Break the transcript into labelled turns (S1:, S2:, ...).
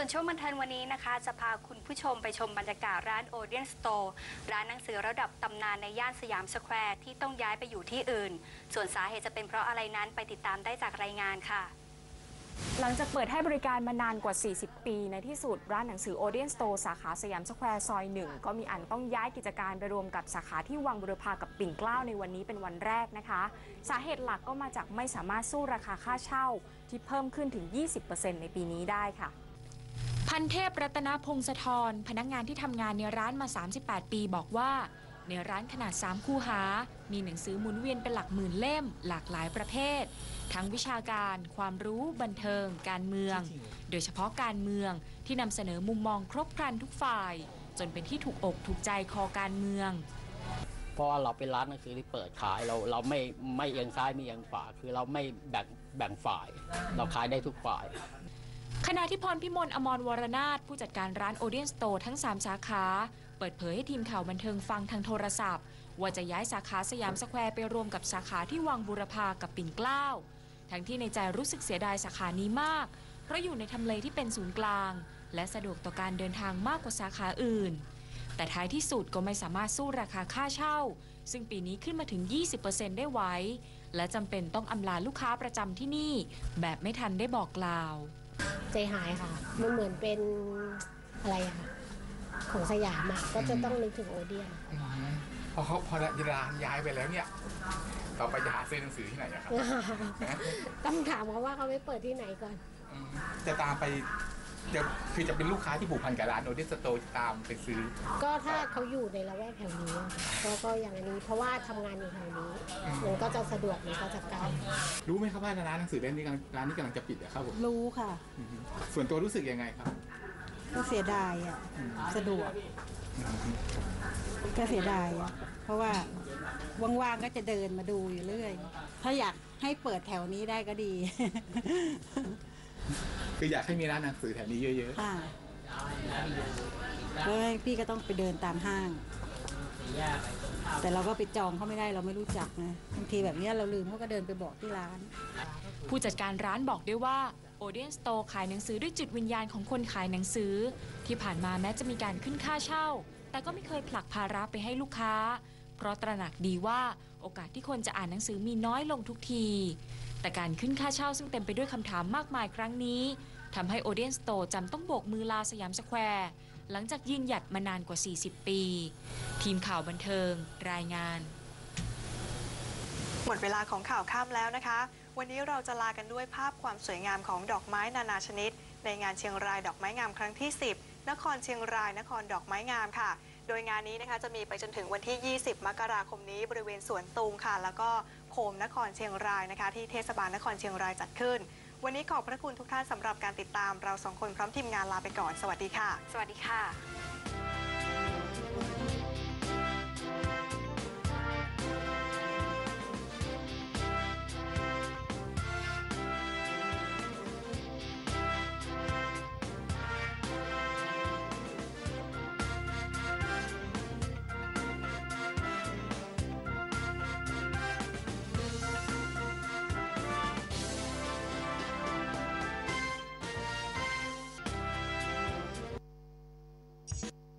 S1: ส่วนช่วงบันเทิงวันนี้นะคะ จะพาคุณผู้ชมไปชมบรรยากาศร้าน Odeon Store ร้านหนังสือระดับตำนานในย่านสยามสแควร์ที่ต้องย้ายไปอยู่ที่อื่น ส่วนสาเหตุจะเป็นเพราะอะไรนั้นไปติดตามได้จากรายงานค่ะ
S2: หลังจากเปิดให้บริการมานานกว่า 40 ปี ในที่สุดร้านหนังสือ Odeon Store สาขาสยามสแควร์ซอยหนึ่งก็มีอันต้องย้ายกิจการไปรวมกับสาขาที่วังบุรพากับปิ่นเกล้าในวันนี้เป็นวันแรกนะคะ สาเหตุหลักก็มาจากไม่สามารถสู้ราคาค่าเช่า ที่เพิ่มขึ้นถึง 20%ในปีนี้ได้ค่ะ พันเทพรัตนพงศธรพนักงานที่ทำงานในร้านมา 38 ปีบอกว่า ในร้านขนาด 3 คู่หา มีหนังสือหมุนเวียนเป็นหลักหมื่นเล่ม หลากหลายประเภท ทั้งวิชาการ ความรู้ บันเทิง การเมือง โดยเฉพาะการเมืองที่นำเสนอมุมมองครบครันทุกฝ่าย จนเป็นที่ถูกอกถูกใจคอการเมือง
S3: เพราะว่าเราเป็นร้านหนังสือที่เปิดขายเราเราไม่ไม่เอียงซ้ายไม่เอียงขวาคือเราไม่แบ่งแบ่งฝ่าย เราขายได้ทุกฝ่าย
S2: ขณะที่พรพิมลอมรวรนาถผู้จัดการร้านโอเดียนสโตร์ทั้ง 3 สาขา เปิดเผยให้ทีมข่าวบันเทิงฟังทางโทรศัพท์ ว่าจะย้ายสาขาสยามสแควร์ไปรวมกับสาขาที่วังบุรพากับปิ่นเกล้า ทั้งที่ในใจรู้สึกเสียดายสาขานี้มาก เพราะอยู่ในทำเลที่เป็นศูนย์กลาง และสะดวกต่อการเดินทางมากกว่าสาขาอื่น แต่ท้ายที่สุดก็ไม่สามารถสู้ราคาค่าเช่า ซึ่งปีนี้ขึ้นมาถึง 20%ได้ไหวและจำเป็นต้องอำลาลูกค้าประจำที่นี่ แบบไม่ทันได้บอกกล่าว
S4: ใจหายค่ะ มันเหมือนเป็นอะไรอะค่ะ ของสยามอะก็จะต้องนึกถึงโอเดียน
S5: อืมพอเขาพอร้านย้ายไปแล้วเนี่ย ต่อไปจะหาซื้อหนังสือที่ไหนอะครับ
S4: ต้องถามเขาว่าเขาไปเปิดที่ไหนก่อน
S5: อืมจะตามไป จะคือจะเป็นลูกค้าที่ผูกพันกับร้านโอเดสโตจะตามไปซื้อ
S4: ก็ถ้าเขาอยู่ในละแวกแถวนี้อะก็ก็อย่างอันนี้ เพราะว่าทำงานอยู่แถวนี้มันก็จะสะดวกมันก็จะใกล้
S5: รู้ไหมครับว่าร้านหนังสือเล่มนี้กำลังร้านนี้กำลังจะปิดอะครับผม
S6: รู้ค่ะ
S5: อืมส่วนตัวรู้สึกยังไงครับ
S6: ก็เสียดายอะ สะดวก ก็เสียดายอะ เพราะว่าว่างๆก็จะเดินมาดูอยู่เรื่อย ถ้าอยากให้เปิดแถวนี้ได้ก็ดี
S5: คืออยากให้มีร้านหนังสือแถวนี้เยอะ
S6: ค่ะแล้วพี่ก็ต้องไปเดินตามห้าง แต่เราก็ไปจองเขาไม่ได้เราไม่รู้จักนะบางทีแบบเนี้ยเราลืมเขาก็เดินไปบอกที่ร้าน
S2: ผู้จัดการร้านบอกด้วยว่า Odeon Store ขายหนังสือด้วยจิตวิญญาณของคนขายหนังสือ ที่ผ่านมาแม้จะมีการขึ้นค่าเช่า แต่ก็ไม่เคยผลักภาระไปให้ลูกค้า เพราะตระหนักดีว่าโอกาสที่คนจะอ่านหนังสือมีน้อยลงทุกที แต่การขึ้นค่าเช่าซึ่งเต็มไปด้วยคำถามมากมายครั้งนี้ทำให้ Odeon Store จำต้องโบกมือลาสยามสแควร์หลังจากยืนหยัดมานานกว่า 40 ปี ทีมข่าวบันเทิง รายงาน
S7: หมดเวลาของข่าวข้ามแล้วนะคะ วันนี้เราจะลากันด้วยภาพความสวยงามของดอกไม้นานาชนิด ในงานเชียงรายดอกไม้งามครั้งที่ 10 นครเชียงรายนครดอกไม้งามค่ะ โดยงานนี้นะคะจะมีไปจนถึงวันที่ 20 มกราคมนี้บริเวณสวนตุงค่ะ แล้วก็โคมนครเชียงรายนะคะ ที่เทศบาลนครเชียงรายจัดขึ้น วันนี้ขอบพระคุณทุกท่านสำหรับการติดตามเราสองคนพร้อมทีมงานลาไปก่อน สวัสดีค่ะ
S1: สวัสดีค่ะ